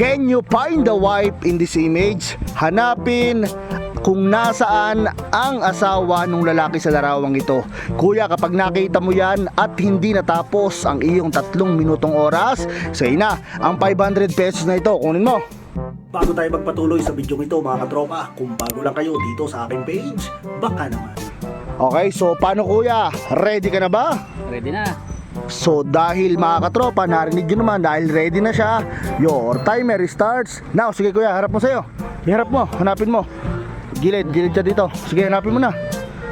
Can you find the wife in this image? Hanapin kung nasaan ang asawa ng lalaki sa larawang ito. Kuya, kapag nakita mo yan at hindi natapos ang iyong tatlong minutong oras, say na, ang 500 pesos na ito, kunin mo. Bago tayo magpatuloy sa video ito mga katropa, kung bago lang kayo dito sa aking page, baka naman. Okay, so paano kuya? Ready ka na ba? Ready na. So dahil mga katropa, narinig nyo naman dahil ready na siya, your timer starts. Now, sige kuya, harap mo sa'yo. Harap mo, hanapin mo. Gilid, gilid siya dito. Sige, hanapin mo na.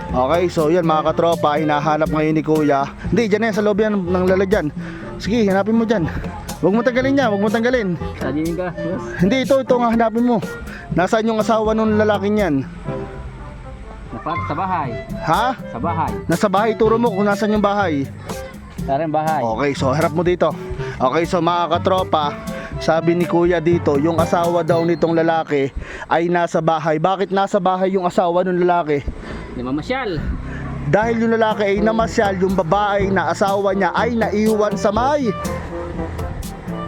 Okay, so yan mga katropa, hinahanap ngayon ni kuya. Hindi, dyan na yan, sa loob yan ng lalagyan. Sige, hanapin mo dyan. Huwag mo tanggalin niya, huwag mo tanggalin. Sadinin ka. Yes. Hindi, ito, ito nga hanapin mo. Nasaan yung asawa nung lalaking yan? Napat sa bahay. Ha? Sa bahay. Nasa bahay, turo mo kung nasaan yung bahay. Sa rin bahay. Okay, so harap mo dito. Okay, so mga katropa, sabi ni kuya dito, yung asawa daw nitong lalaki ay nasa bahay. Bakit nasa bahay yung asawa ng lalaki? Di mamasyal. Dahil yung lalaki ay namasyal, yung babae na asawa niya ay naiwan sa may,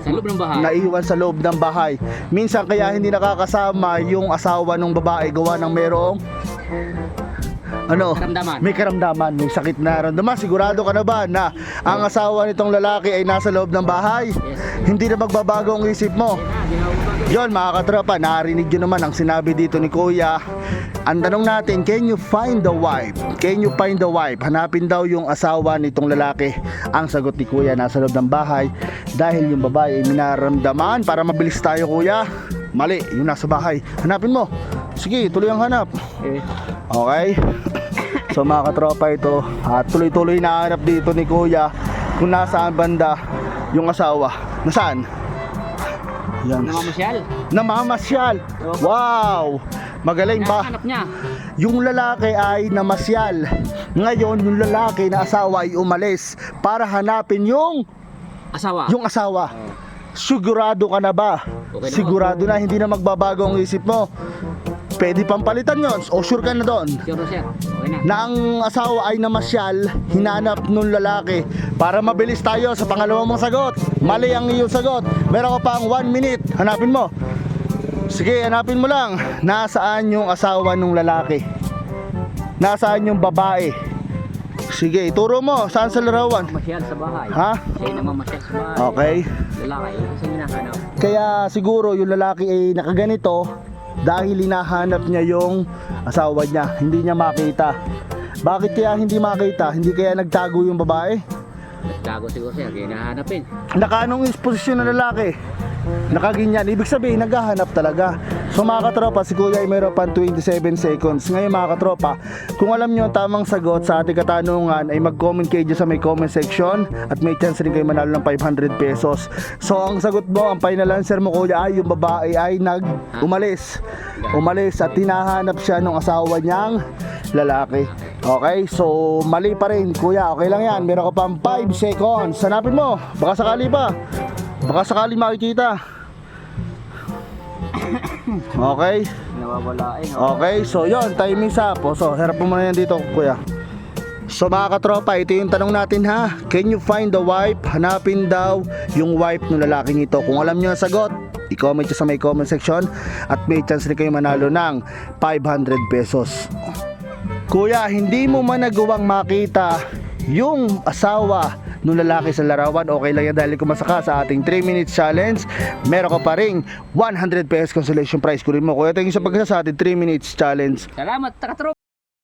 Sa loob ng bahay. naiwan sa loob ng bahay. Minsan kaya hindi nakakasama yung asawa ng babae gawa ng merong ano? Karamdaman. May karamdaman, may sakit na naramdaman. Sigurado ka na ba na ang asawa nitong lalaki ay nasa loob ng bahay? Yes. Hindi na magbabago ang isip mo. Yon mga katropa, narinig nyo naman ang sinabi dito ni Kuya. Ang tanong natin, can you find the wife? Can you find the wife? Hanapin daw yung asawa nitong lalaki. Ang sagot ni Kuya, nasa loob ng bahay. Dahil yung babae ay minaramdaman. Para mabilis tayo Kuya. Mali, yung nasa bahay. Hanapin mo. Sige, tuloy ang hanap. Eh, Okay? So mga katropa ito, at tuloy-tuloy na hanap dito ni Kuya kung nasaan banda yung asawa. Nasaan? Yan. namamasyal. Namamasyal. Wow! Magaling ba? Hanap niya. Yung lalaki ay namasyal. Ngayon, yung lalaki na asawa ay umalis para hanapin yung Asawa. yung asawa. Sigurado ka na ba? Okay na. Sigurado na hindi na magbabago ang isip mo. Pwede pang palitan yon. O sure ka na doon. Sure, sir. Okay na. na ang asawa ay namasyal, hinanap nung lalaki para mabilis tayo sa pangalawang mong sagot. Mali ang iyong sagot. Meron ka pang 1 minute. Hanapin mo. Sige, hanapin mo lang. Nasaan yung asawa nung lalaki? Nasaan yung babae? Sige, ituro mo. Saan sa larawan? Mamasyal sa bahay. Ha? Siya namamasyal sa bahay. Okay. Lalaki. Kasi hinahanap. Kaya siguro yung lalaki ay nakaganito dahil hinahanap niya yung asawa niya. Hindi niya makita. Bakit kaya hindi makita? Hindi kaya nagtago yung babae? Nagtago siguro siya. Kaya hinahanapin. Nakaanong is posisyon ng lalaki? Nakaganyan. Ibig sabihin, naghahanap talaga. So mga katropa, si Kuya ay mayroon pang 27 seconds. Ngayon mga katropa, kung alam nyo ang tamang sagot sa ating katanungan ay mag-comment kayo dyan sa may comment section at may chance rin kayo manalo ng 500 pesos. So ang sagot mo, ang final answer mo Kuya ay yung babae ay nag umalis. Umalis at tinahanap siya ng asawa niyang lalaki. Okay, so mali pa rin Kuya, okay lang yan. Meron ka pang 5 seconds. Hanapin mo, baka sakali pa. Baka sakali makikita. Okay. Nawawala eh. Okay, so yon time is up. O, So, harap mo muna yan dito, kuya. So mga katropa, ito yung tanong natin ha. Can you find the wife? Hanapin daw yung wife ng lalaking ito. Kung alam nyo ang sagot, i-comment sa may comment section at may chance rin kayo manalo ng 500 pesos. Kuya, hindi mo man nagawang makita yung asawa ng lalaki sa larawan, okay lang yan dahil kumasa ka sa ating 3 minutes challenge. Meron ka pa ring 100 pesos consolation prize. Kunin mo, kuya, thank you sa pagkasa sa ating 3 minutes challenge. Salamat, takatrop.